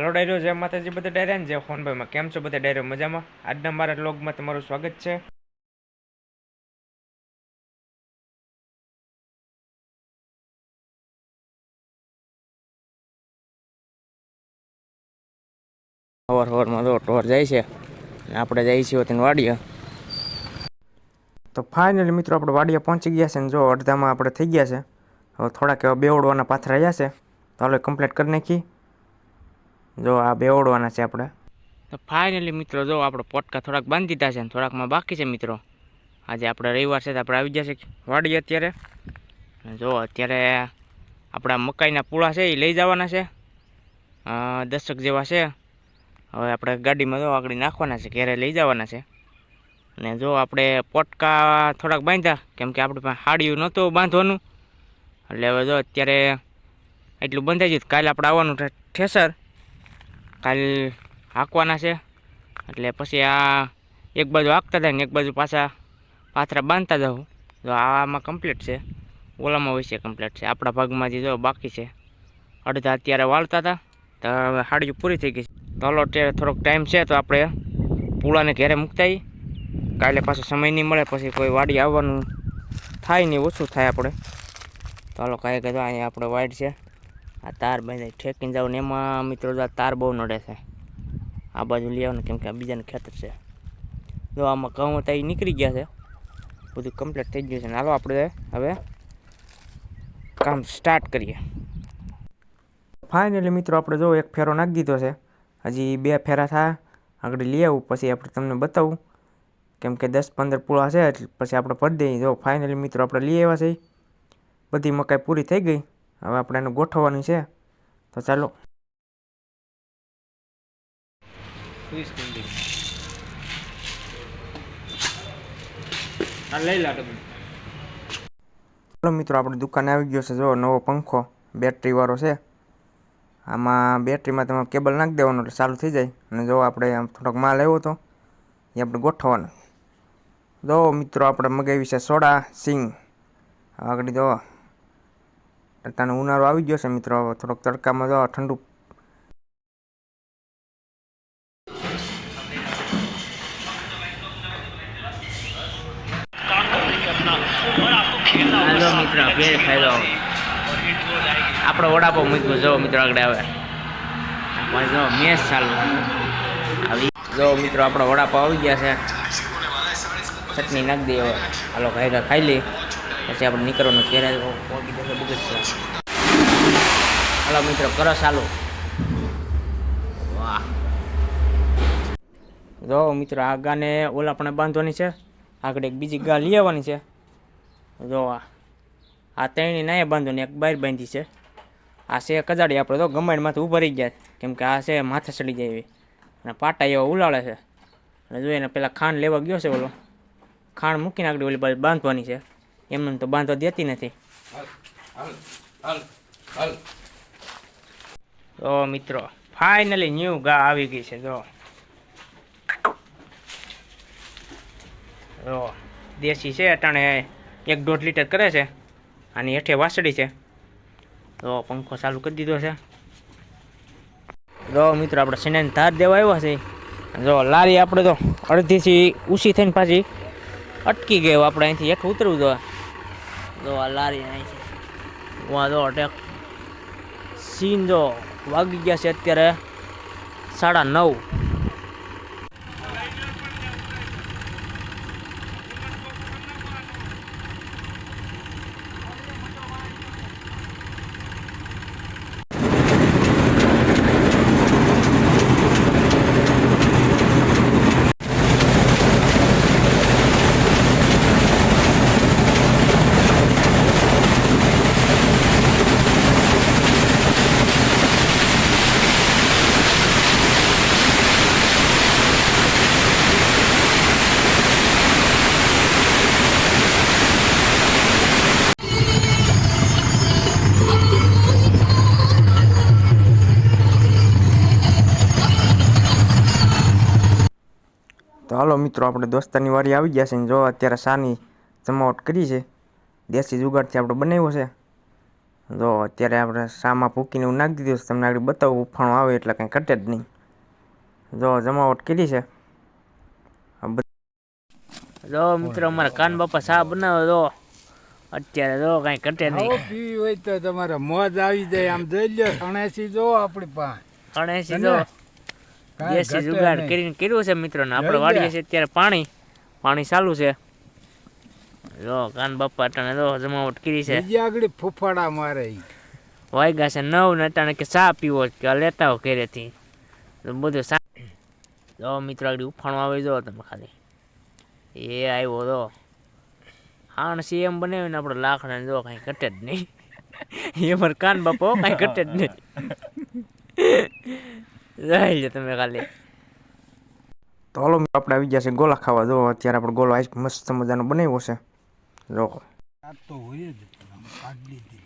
હાલો ડાયરો જે માતાજી, બધા ડાયરા ને જે ફોનભાઈમાં. કેમ છો બધા ડાયરો? મજામાં? આજના મારા બ્લોગમાં તમારું સ્વાગત છે. હવાર હવારમાં તો ટોર જાય છે. આપણે જઈએ છીએ તેને વાડીએ. તો ફાઇનલી મિત્રો, આપણે વાડીએ પહોંચી ગયા છે ને જો અડધામાં આપણે થઈ ગયા છે. હવે થોડાક એવા બેવડવાના પાથરા રહ્યા છે. તો હાલો કમ્પ્લીટ કરી નાખી જો આ બેવડવાના છે આપણે. તો ફાઇનલી મિત્રો જો આપણે પોટકા થોડાક બાંધી દીધા છે ને થોડાકમાં બાકી છે મિત્રો. આજે આપણે રવિવાર છે તો આપણે આવી જશે છે વાડીએ અત્યારે. જો અત્યારે આપણા મકાઈના પૂળા છે એ લઈ જવાના છે. દશક જેવા છે. હવે આપણે ગાડીમાં જો આગળ નાખવાના છે, ઘેરે લઈ જવાના છે. અને જો આપણે પોટકા થોડાક બાંધ્યા, કેમ કે આપણે પાસે હાડિયું નહોતું બાંધવાનું. એટલે હવે જો અત્યારે એટલું બંધાઈ ગયું, કાલે આપણે આવવાનું છે ઠેસર. કાલ હાંકવાના છે. એટલે પછી આ એક બાજુ હાંકતા થાય ને એક બાજુ પાછા પાથરા બાંધતા જાઉં. તો આમાં કમ્પ્લીટ છે. ઓલામાં હોય છે કમ્પ્લીટ છે. આપણા ભાગમાં જે જો બાકી છે. અડધા અત્યારે વાળતા હતા. તો હવે હાડિયું પૂરી થઈ ગઈ છે. તો હાલો થોડોક ટાઈમ છે તો આપણે પૂળાને ઘેરે મૂકતા આવીએ. કાલે પાછો સમય નહીં મળે, પછી કોઈ વાડી આવવાનું થાય નહીં, ઓછું થાય આપણે. તો હાલો, કાંઈ કહેતો અહીંયા આપણે વાઇડ છે. આ તાર બાંધી ઠેકીને જાવ ને એમાં મિત્રો આ તાર બહુ નડે છે. આ બાજુ લઈ આવવાનું કેમ કે આ બીજાને ખેતર છે. જો આમાં ઘઉં તો એ નીકળી ગયા છે. બધું કમ્પ્લીટ થઈ ગયું છે હાલો આપણે હવે કામ સ્ટાર્ટ કરીએ. ફાઇનલી મિત્રો આપણે જો એક ફેરો નાખી દીધો છે. હજી બે ફેરા થયા. આગળ લઈ આવું, પછી આપણે તમને બતાવું. કેમ કે દસ પંદર પૂળા છે પછી આપણે ભરી દઈએ. જો ફાઇનલી મિત્રો આપણે લઈ આવ્યા છે. બધી મકાઈ પૂરી થઈ ગઈ. હવે આપણે એને ગોઠવવાની છે. તો ચાલો. ચાલો મિત્રો આપણે દુકાને આવી ગયો છે. જો નવો પંખો બેટરીવાળો છે. આમાં બેટરીમાં તમે કેબલ નાખી દેવાનો એટલે ચાલુ થઈ જાય. અને જો આપણે આમ થોડોક માલ આવ્યો હતો એ આપણે ગોઠવવાનો. જો મિત્રો આપણે મગાવી છે સોડા સિંગ આગળ જો અત્યારનો ઉનાળો આવી ગયો છે મિત્રો થોડોક તડકામાં જવા ઠંડુ. હાલો મિત્ર ભેળ ખાઈ લો વડાપાવ મૂક્યો જો મિત્રો આગળ આવે. જો મેચ ચાલુ. આવી જો મિત્રો, આપણો વડાપાવ આવી ગયા છે. ચટણી નાખી દઈએ હવે. હાલો, ખાઈ ખાઈ લઈ પછી આપણે નીકળવાનું ઘેરે પહોંચી જશે છે હાલો મિત્રો, કરો ચાલુ. વાહ. જો મિત્રો, આ ગાને ઓલા પણ બાંધવાની છે. આગળ એક બીજી ગા લઈ આવવાની છે. જો આ આ ત્રણેય નાય બાંધવાની, એક બહાર બાંધી છે. આ છે કજાડી આપણે તો ગમાડમાંથી ઊભા રહી ગયા કેમ કે આ છે માથે ચડી જાય એવી. અને પાટા એવા ઉલાળે છે. અને જોઈએ ને પેલા ખાંડ લેવા ગયો છે ઓલો. ખાંડ મૂકીને આગળ ઓલી બાજુ બાંધવાની છે. એમને તો બાંધો દેતી નથી. તો મિત્રો ફાઇનલી ન્યૂ ગા આવી ગઈ છે, જો. દેશી છે, અટાણે એક દોઢ લીટર કરે છે, આની હેઠે વાસળી છે. તો પંખો ચાલુ કરી દીધો છે. જો મિત્રો, આપણે સિનેન ધાર દેવા આવ્યા છે જો, લારી આપણે તો અડધીથી ઊંચી થઈને પાછી અટકી ગયો આપણે અહીંથી હેઠ ઉતરવું તો જો લારી છે વાં જો અટેક સીન જો વાગી ગયા છે અત્યારે સાડા નવ. તો હાલો મિત્રો આપણે દોસ્તારની વારી આવી ગયા છે ને જો અત્યારે સાની જમાવટ કરી છે. દેશી જુગાડથી આપણે બનાવ્યો છે. જો અત્યારે આપણે શામાં ભૂકીને એવું નાખી દીધું છે તમને આગળ બતાવું ઉફાણું આવે એટલે કંઈ કટે જ નહીં. જો જમાવટ કરી છે. જો મિત્રો અમારા કાન બાપા શા બનાવે જો. અત્યારે જો કાંઈ કટે નહીં. પી હોય તો તમારે મોજ આવી જાય. આમ જોઈ લો સણેસી જો આપણી પાસે. ગણેશજી જો. દેશી જુગાડ કરીને કર્યું છે મિત્રો ને આપણે વાળીએ છીએ અત્યારે પાણી. પાણી ચાલુ છે. જો કાન બાપા અટાણે જો જમાવટ કરી છે. બીજી આગળ ફૂફાડા મારે. વાગ્યા છે નવ ને અટાણે કે ચા પીવો કે લેતા હો ઘરેથી. બધું સા જો મિત્રો આગળ ઉફાણો આવે જો તમે ખાલી. એ આવ્યો જો. હાણ સી એમ બનાવીને આપણે લાકડા જો કાંઈ ઘટે જ નહીં. એ મારે કાન બાપો કાંઈ ઘટે જ નહીં. લો તમે ખાલી. તો હલો આપણે આવી ગયા છે ગોલા ખાવા. જો અત્યારે આપણે ગોલો આઈસ મસ્ત મજાનો બનાવ્યો છે. જો. આ તો હોય જ કાઢી.